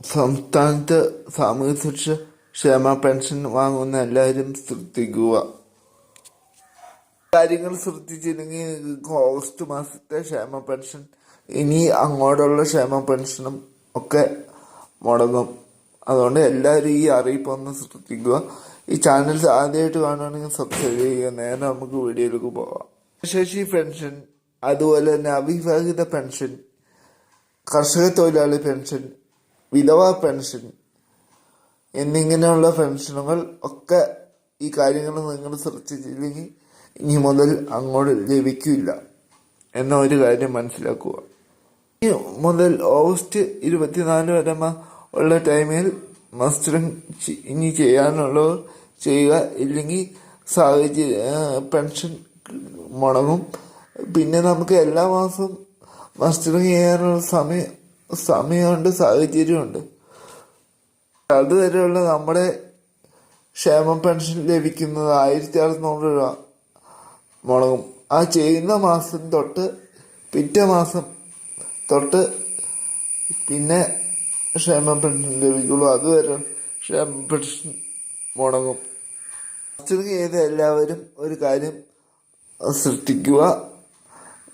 സംസ്ഥാനത്ത് സാമൂഹ്യ സുരക്ഷ ക്ഷേമ പെൻഷൻ വാങ്ങുന്ന എല്ലാവരും ശ്രദ്ധിക്കുക. കാര്യങ്ങൾ ശ്രദ്ധിച്ചില്ലെങ്കിൽ ഓഗസ്റ്റ് മാസത്തെ ക്ഷേമ പെൻഷൻ ഇനി അങ്ങോട്ടുള്ള ക്ഷേമ പെൻഷനും ഒക്കെ മുടങ്ങും. അതുകൊണ്ട് എല്ലാവരും ഈ അറിയിപ്പ് ഒന്ന് ശ്രദ്ധിക്കുക. ഈ ചാനൽ ആദ്യമായിട്ട് കാണുകയാണെങ്കിൽ സബ്സ്ക്രൈബ് ചെയ്യുക. നേരെ നമുക്ക് വീഡിയോയിലേക്ക് പോകാം ശേഷി പെൻഷൻ അതുപോലെ തന്നെ അവിവാഹിത പെൻഷൻ കർഷക തൊഴിലാളി പെൻഷൻ വിധവാ പെൻഷൻ എന്നിങ്ങനെയുള്ള പെൻഷനുകൾ ഒക്കെ ഈ കാര്യങ്ങൾ നിങ്ങൾ സെർച്ച് ശ്രദ്ധിച്ചില്ലെങ്കിൽ ഇനി മുതൽ അങ്ങോട്ട് ലഭിക്കില്ല എന്ന ഒരു കാര്യം മനസ്സിലാക്കുക. ഇനി മുതൽ ഓഗസ്റ്റ് ഇരുപത്തിനാല് വരെ ഉള്ള ടൈമിൽ മസ്റ്ററിങ് ഇനി ചെയ്യാനുള്ളവർ ചെയ്യുക. ഇല്ലെങ്കിൽ സാഹചര്യ പെൻഷൻ മുടങ്ങും. പിന്നെ നമുക്ക് എല്ലാ മാസവും മസ്റ്ററിങ് ചെയ്യാനുള്ള സമയം സമയമുണ്ട് സാഹചര്യമുണ്ട്. അതുവരെയുള്ള നമ്മുടെ ക്ഷേമ പെൻഷൻ ലഭിക്കുന്നത് ആയിരത്തി അറുന്നൂറ് രൂപ മുളകും ആ ചെയ്യുന്ന മാസം തൊട്ട് പിറ്റേ മാസം തൊട്ട് പിന്നെ ക്ഷേമ പെൻഷൻ ലഭിക്കുള്ളൂ. അതുവരെ ക്ഷേമ പെൻഷൻ മുടങ്ങും. മസ്റ്ററിങ് ചെയ്ത എല്ലാവരും ഒരു കാര്യം സൃഷ്ടിക്കുക.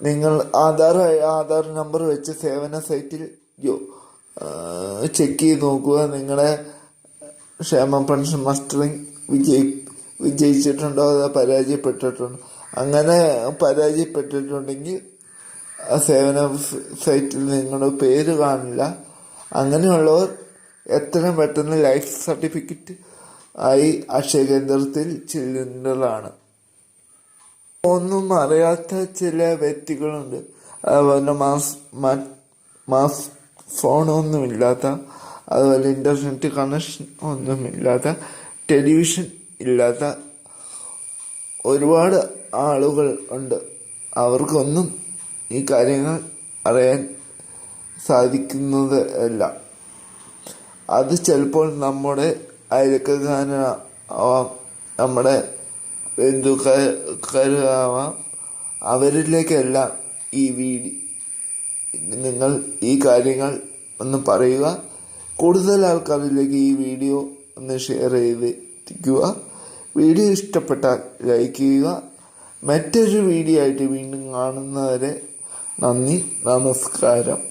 നിങ്ങൾ ആധാർ ആധാർ നമ്പർ വെച്ച് സേവന സൈറ്റിൽ ചെക്ക് ചെയ്ത് നോക്കുക. നിങ്ങളുടെ ക്ഷേമ പെൻഷൻ മസ്റ്ററിങ് വിജയി വിജയിച്ചിട്ടുണ്ടോ അതോ പരാജയപ്പെട്ടിട്ടുണ്ടോ? അങ്ങനെ പരാജയപ്പെട്ടിട്ടുണ്ടെങ്കിൽ ആ സേവന സൈറ്റിൽ നിങ്ങളുടെ പേര് കാണില്ല. അങ്ങനെയുള്ളവർ എത്രയും പെട്ടെന്ന് ലൈഫ് സർട്ടിഫിക്കറ്റ് ആയി അക്ഷയ കേന്ദ്രത്തിൽ ചെല്ലുന്നതാണ് ഒന്നും അറിയാത്ത ചില വ്യക്തികളുണ്ട്. അതുപോലെ മാസ് മാസ് ഫോണൊന്നുമില്ലാത്ത അതുപോലെ ഇന്റർനെറ്റ് കണക്ഷൻ ഒന്നുമില്ലാത്ത ടെലിവിഷൻ ഇല്ലാത്ത ഒരുപാട് ആളുകൾ ഉണ്ട്. അവർക്കൊന്നും ഈ കാര്യങ്ങൾ അറിയാൻ സാധിക്കുന്നത് അല്ല. അത് ചിലപ്പോൾ നമ്മുടെ അയൽക്കാരനാവാം നമ്മുടെ ബന്ധുക്കാരാവാം അവരിലേക്കെല്ലാം ഈ വീഡിയോ നിങ്ങൾ ഈ കാര്യങ്ങൾ ഒന്ന് പറയുക. കൂടുതൽ ആൾക്കാരിലേക്ക് ഈ വീഡിയോ ഒന്ന് ഷെയർ ചെയ്തിരിക്കുക. വീഡിയോ ഇഷ്ടപ്പെട്ടാൽ ലൈക്ക് ചെയ്യുക. മറ്റൊരു വീഡിയോ ആയിട്ട് വീണ്ടും കാണുന്നവരെ നന്ദി. നമസ്കാരം.